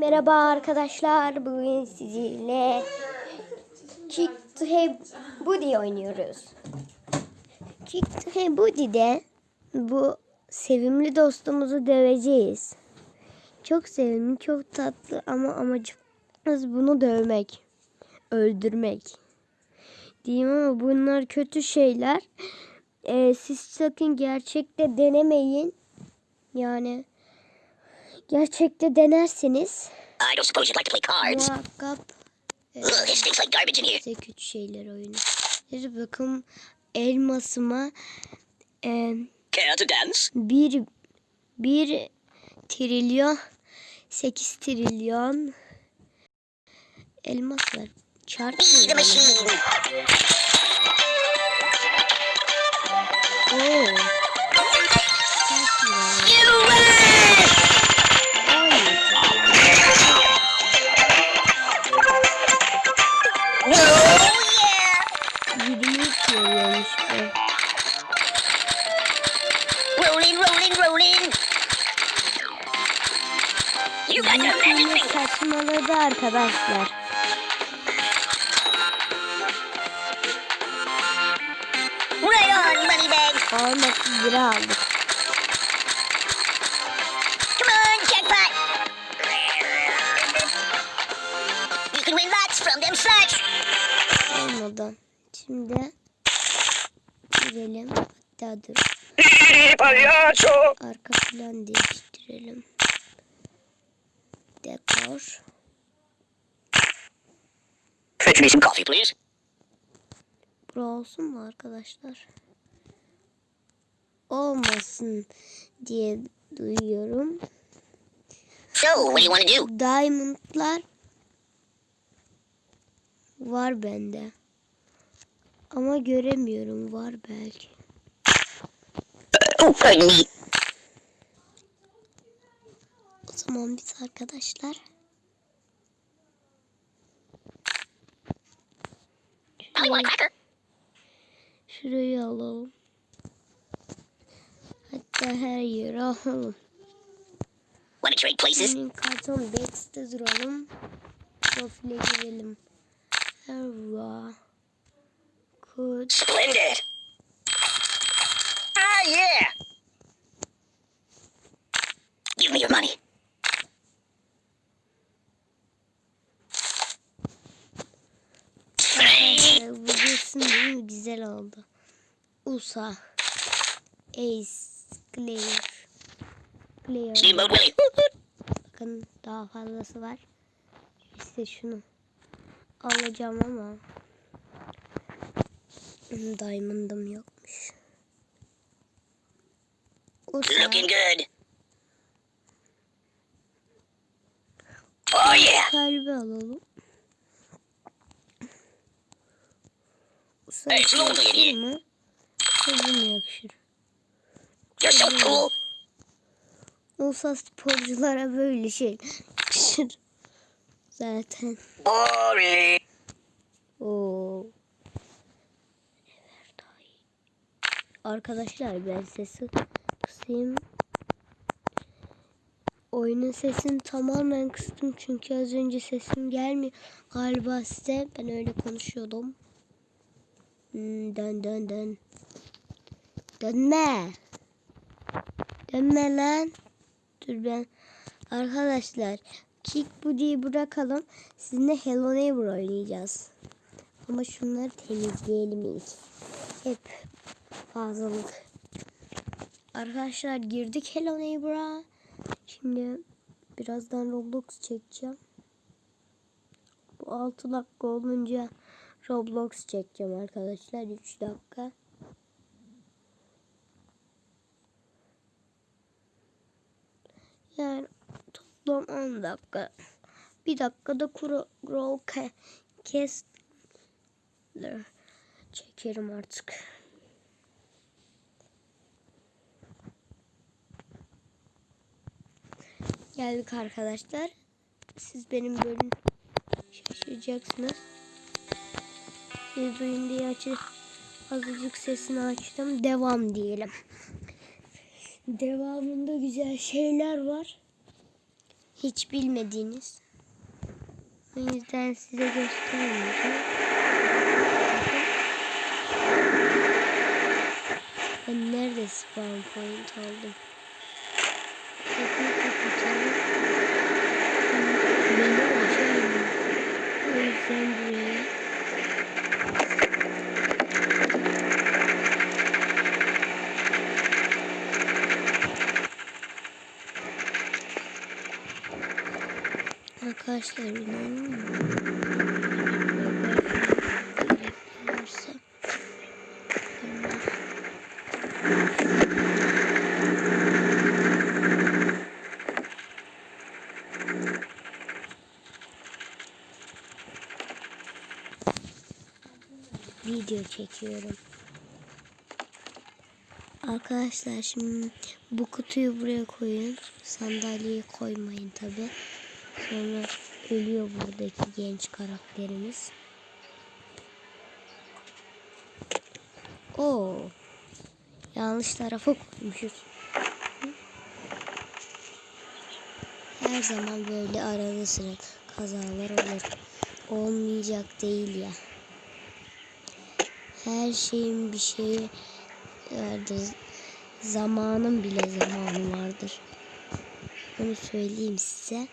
Merhaba arkadaşlar. Bugün sizinle Kick to Hey Buddy oynuyoruz. Kick to Hey Buddy'de bu sevimli dostumuzu döveceğiz. Çok sevimli, çok tatlı ama amacımız bunu dövmek, öldürmek. Diyeyim ama bunlar kötü şeyler. Ee, siz sakın gerçekte denemeyin. Yani gerçekte denerseniz I don't suppose you'd like to play cards. muhakkak e, Ugh, it stinks like garbage in here. kötü şeyler oyunu. Bir bakın elmasıma e, Care to dance? bir bir trilyon sekiz trilyon elmas var. Çarpı. Be the machine. Oo. Arkadaşlar. Right on, moneybags. Almak lira aldık. Come on, jackpot. You can win lots from them sluts. Olmadı. Şimdi girelim. Hatta dur. Arka plan değiştirelim. Dekor. Fetch me some coffee, please. Bura olsun mu arkadaşlar? Olmasın diye duyuyorum. So, what do you want to do? Diamondlar var bende. Ama göremiyorum. Var belki. Oh. O zaman biz arkadaşlar Oh, you want a cracker? Şurayı alalım. Hatta her yeri alalım. Senin karton Bex'te duralım. Profile girelim. Erva. Kod. Splendid. Ah, yeah. Give me your money. Trade. Resim değil mi? Güzel oldu. USA. Ace. Steamboat Willie. Bakın daha fazlası var. İşte şunu alacağım ama diamond'ım yokmuş. USA. Looking good. Oh, yeah. Kalbi alalım. Slow yakışır mı? Kalbim yakışır. Cool. USA sporculara böyle şey yakışır. Zaten. Boring. Oo. Arkadaşlar ben sesi kısayım. Oyunun sesini tamamen kıstım çünkü az önce sesim gelmiyor. Galiba size ben öyle konuşuyordum. Hmm, dön dön dön. Dönme. Dönme lan. Dur ben. Arkadaşlar Kick Buddy'yi bırakalım. Sizinle Hello Neighbor oynayacağız. Ama şunları temizleyelim ilk. Hep fazlalık. Arkadaşlar girdik Hello Neighbor'a. Şimdi birazdan Roblox çekeceğim. Bu 6 dakika olunca Roblox çekeceğim arkadaşlar. 3 dakika. Yani toplam 10 dakika. Bir dakikada kuru roll ke- kes çekerim artık. Geldik arkadaşlar. Siz benim bölüm şaşıracaksınız. Siz duyun diye açı azıcık sesini açtım. Devam diyelim. Devamında güzel şeyler var. Hiç bilmediğiniz. O yüzden size göstermeyeceğim. Ben nerede spawn point aldım? Beni iniyor. O yüzden buraya Arkadaşlar inanın mı? Video çekiyorum. Arkadaşlar şimdi bu kutuyu buraya koyun. Sandalyeyi koymayın tabi. Sonra ölüyor buradaki genç karakterimiz. Oo. Yanlış tarafa koymuşuz. Her zaman böyle arada sıra kazalar olur. Olmayacak değil ya. Her şeyin bir şeyi vardır. Zamanın bile zamanı vardır. Bunu söyleyeyim size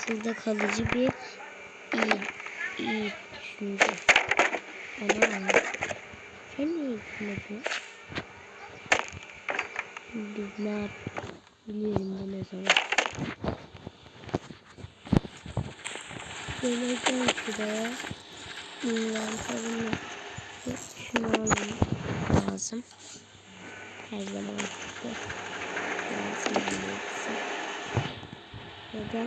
akılda kalıcı bir iyi, iyi düşünce. Ana sen niye gitmedin? Biz ne yap biliyorum ben ne zaman. Geleceğim şuraya. İnventarımı şunu almam lazım. Her zaman lazım. Lazım. Ben.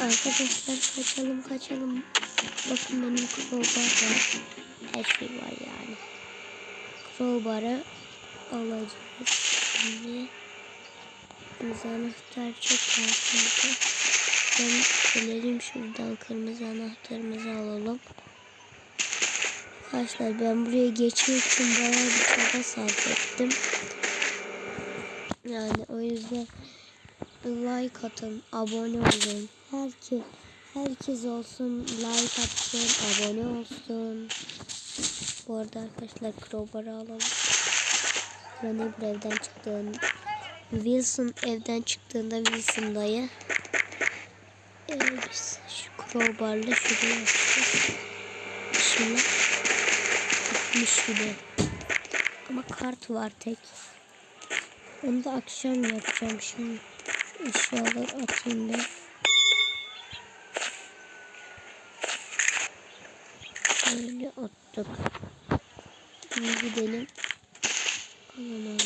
Arkadaşlar kaçalım kaçalım. Bakın benim crowbar var. Her şey var yani. Crowbar'ı alacağız. Şimdi biz anahtar çok lazım. Ben gelelim şuradan kırmızı anahtarımızı alalım. Arkadaşlar ben buraya geçmek için bayağı bir çaba sarf ettim. Yani o yüzden like atın, abone olun. Herkes herkes olsun, like atsın, abone olsun. Bu arada arkadaşlar crowbar'ı alalım. Bu evden çıktığında Wilson evden çıktığında Wilson dayı biz şu crowbarla şuraya yapacağız. Şimdi bitmiş gibi. Ama kart var tek. Onu da akşam yapacağım şimdi. Şu eşyaları atayım ben. Böyle attık. Şimdi gidelim. Alalım.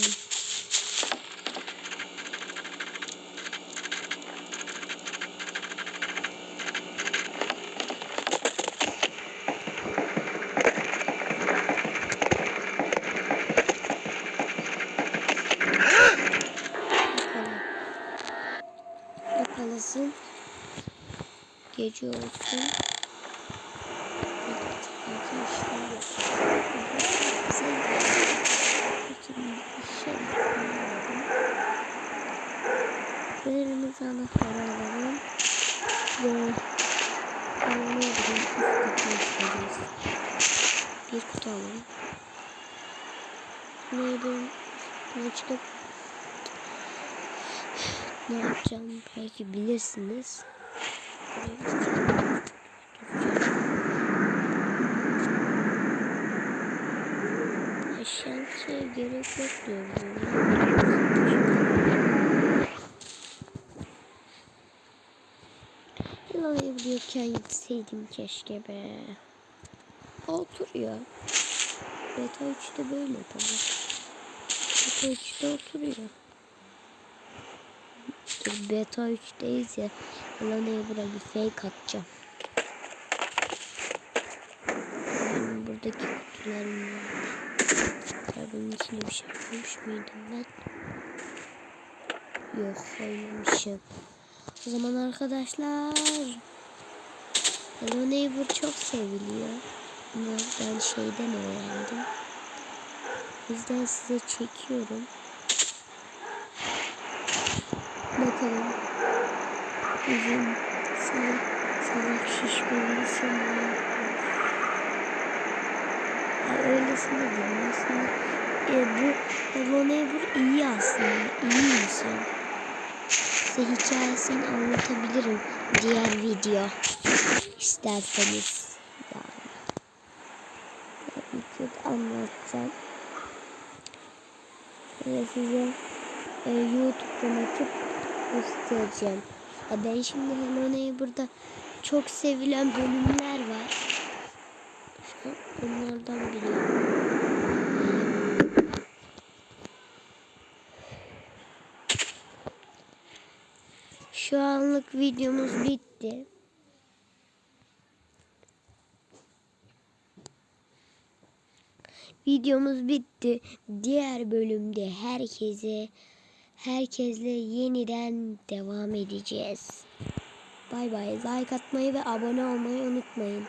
Bakalım. Yakalasın. Gece olsun. Kırmızı anahtarı alalım. Ve bileyim Bir kutu alalım. Neydi? Ne çıkıp ne yapacağım belki bilirsiniz. Şansa gerek yok diyorum. Hello diyorken gitseydim keşke be. Oturuyor. Beta 3'te böyle tabii. Beta 3'te oturuyor. Beta 3'teyiz ya. Hello Neighbor'a bir fake atacağım. Benim buradaki kutularım var. Ya bunun içine bir şey koymuş muydum ben? Yok koymamışım. O zaman arkadaşlar Hello Neighbor çok seviliyor. Bunu ben şeyden öğrendim. O yüzden size çekiyorum. Bakalım. Bizim salak, salak ne yapıyor? Ya öylesine değil aslında. E, bu Hello Neighbor iyi aslında. iyi insan. Size hikayesini anlatabilirim diğer video isterseniz yani. Ya videoda anlatacağım. Ve size e, YouTube'dan açıp göstereceğim. Ya ben şimdi Hello Neighbor'da çok sevilen bölümler var. Onlardan biliyorum. Şu anlık videomuz bitti. Videomuz bitti. Diğer bölümde herkese herkesle yeniden devam edeceğiz. Bay bay. Like atmayı ve abone olmayı unutmayın.